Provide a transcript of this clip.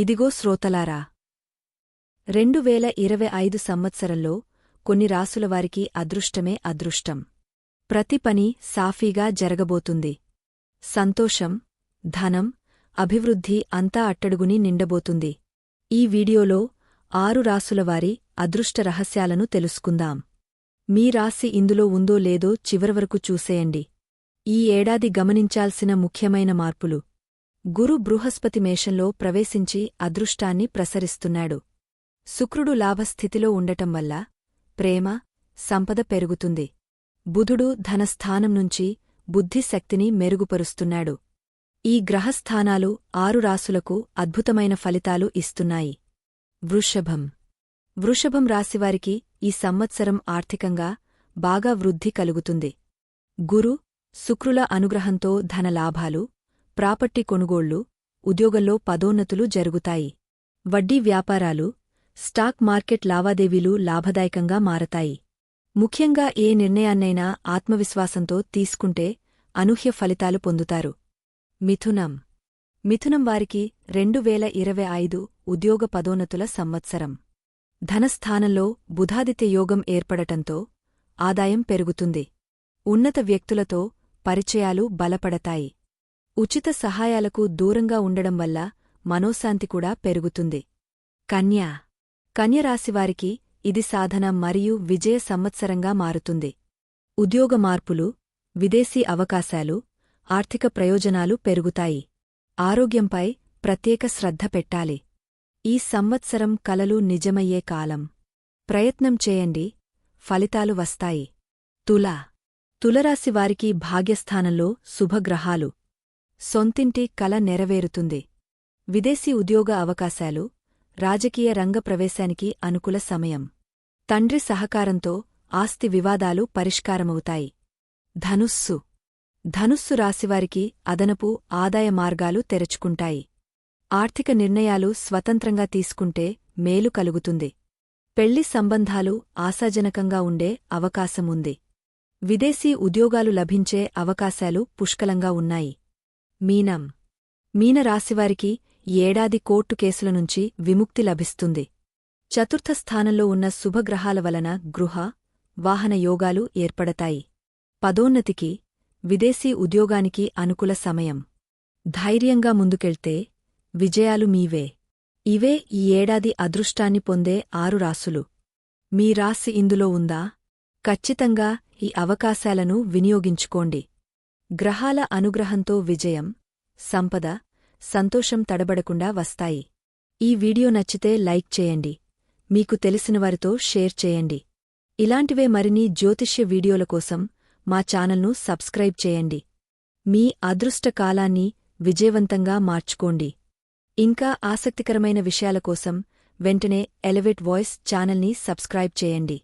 ఇదిగో శ్రోతలారా రెండు వేల ఇరవై ఐదు సంవత్సరంలో కొన్ని రాసులవారికి అదృష్టమే అదృష్టం. ప్రతి పని సాఫీగా జరగబోతుంది. సంతోషం ధనం అభివృద్ధి అంతా అట్టడుగుని నిండబోతుంది. ఈ వీడియోలో ఆరు రాసులవారి అదృష్ట రహస్యాలను తెలుసుకుందాం. మీ రాశి ఇందులో ఉందో లేదో చివరివరకు చూసేయండి. ఈ ఏడాది గమనించాల్సిన ముఖ్యమైన మార్పులు. గురు బృహస్పతి మేషంలో ప్రవేశించి అదృష్టాన్ని ప్రసరిస్తున్నాడు. శుక్రుడు లాభస్థితిలో ఉండటం వల్ల ప్రేమ సంపద పెరుగుతుంది. బుధుడు ధనస్థానం నుంచి బుద్ధిశక్తిని మెరుగుపరుస్తున్నాడు. ఈ గ్రహస్థానాలు ఆరు రాసులకు అద్భుతమైన ఫలితాలు ఇస్తున్నాయి. వృషభం. వృషభం రాశివారికి ఈ సంవత్సరం ఆర్థికంగా బాగా వృద్ధి కలుగుతుంది. గురు శుక్రుల అనుగ్రహంతో ధనలాభాలు ప్రాపర్టీ కొనుగోళ్ళు ఉద్యోగంలో పదోన్నతులు జరుగుతాయి. వడ్డీ వ్యాపారాలు స్టాక్ మార్కెట్ లావాదేవీలు లాభదాయకంగా మారతాయి. ముఖ్యంగా ఏ నిర్ణయాన్నైనా ఆత్మవిశ్వాసంతో తీసుకుంటే అనూహ్య ఫలితాలు పొందుతారు. మిథునం. మిథునం వారికి రెండు వేల ఇరవై ఐదు ఉద్యోగ పదోన్నతుల సంవత్సరం. ధనస్థానంలో బుధాదిత్య యోగం ఏర్పడటంతో ఆదాయం పెరుగుతుంది. ఉన్నత వ్యక్తులతో పరిచయాలు బలపడతాయి. ఉచిత సహాయాలకు దూరంగా ఉండడం వల్ల మనోశాంతి కూడా పెరుగుతుంది. కన్యా. కన్యరాశివారికి ఇది సాధన మరియు విజయ సంవత్సరంగా మారుతుంది. ఉద్యోగ మార్పులు విదేశీ అవకాశాలు ఆర్థిక ప్రయోజనాలు పెరుగుతాయి. ఆరోగ్యంపై ప్రత్యేక శ్రద్ధ పెట్టాలి. ఈ సంవత్సరం కలలు నిజమయ్యే కాలం. ప్రయత్నం చేయండి ఫలితాలు వస్తాయి. తులా. తులరాశివారికి భాగ్యస్థానంలో శుభగ్రహాలు. సొంతింటి కల నెరవేరుతుంది. విదేశీ ఉద్యోగ అవకాశాలు రాజకీయ రంగ ప్రవేశానికి అనుకూల సమయం. తండ్రి సహకారంతో ఆస్తి వివాదాలు పరిష్కారమవుతాయి. ధనుస్సు. ధనుస్సు రాశివారికి అదనపు ఆదాయ మార్గాలు తెరచుకుంటాయి. ఆర్థిక నిర్ణయాలు స్వతంత్రంగా తీసుకుంటే మేలు కలుగుతుంది. పెళ్ళి సంబంధాలు ఆశాజనకంగా ఉండే అవకాశముంది. విదేశీ ఉద్యోగాలు లభించే అవకాశాలు పుష్కలంగా ఉన్నాయి. మీనం. మీనరాశివారికి ఏడాది కోర్టు కేసుల నుంచి విముక్తి లభిస్తుంది. చతుర్థ స్థానంలో ఉన్న శుభగ్రహాల వలన గృహ వాహన యోగాలు ఏర్పడతాయి. పదోన్నతికి విదేశీ ఉద్యోగానికి అనుకూల సమయం. ధైర్యంగా ముందుకెళ్తే విజయాలు మీవే. ఇవే ఈ ఏడాది అదృష్టాన్ని పొందే ఆరు రాసులు మీ రాశి ఇందులో ఉందా? ఖచ్చితంగా ఈ అవకాశాలను వినియోగించుకోండి. గ్రహాల అనుగ్రహంతో విజయం సంపద సంతోషం తడబడకుండా వస్తాయి. ఈ వీడియో నచ్చితే లైక్ చేయండి. మీకు తెలిసినవారితో షేర్ చేయండి. ఇలాంటివే మరిన్ని జ్యోతిష్య వీడియోల కోసం మా ఛానల్ను సబ్స్క్రైబ్ చేయండి. మీ అదృష్ట కాలాన్ని విజయవంతంగా మార్చుకోండి. ఇంకా ఆసక్తికరమైన విషయాల కోసం వెంటనే ఎలవేట్ వాయిస్ ఛానల్ని సబ్స్క్రైబ్ చేయండి.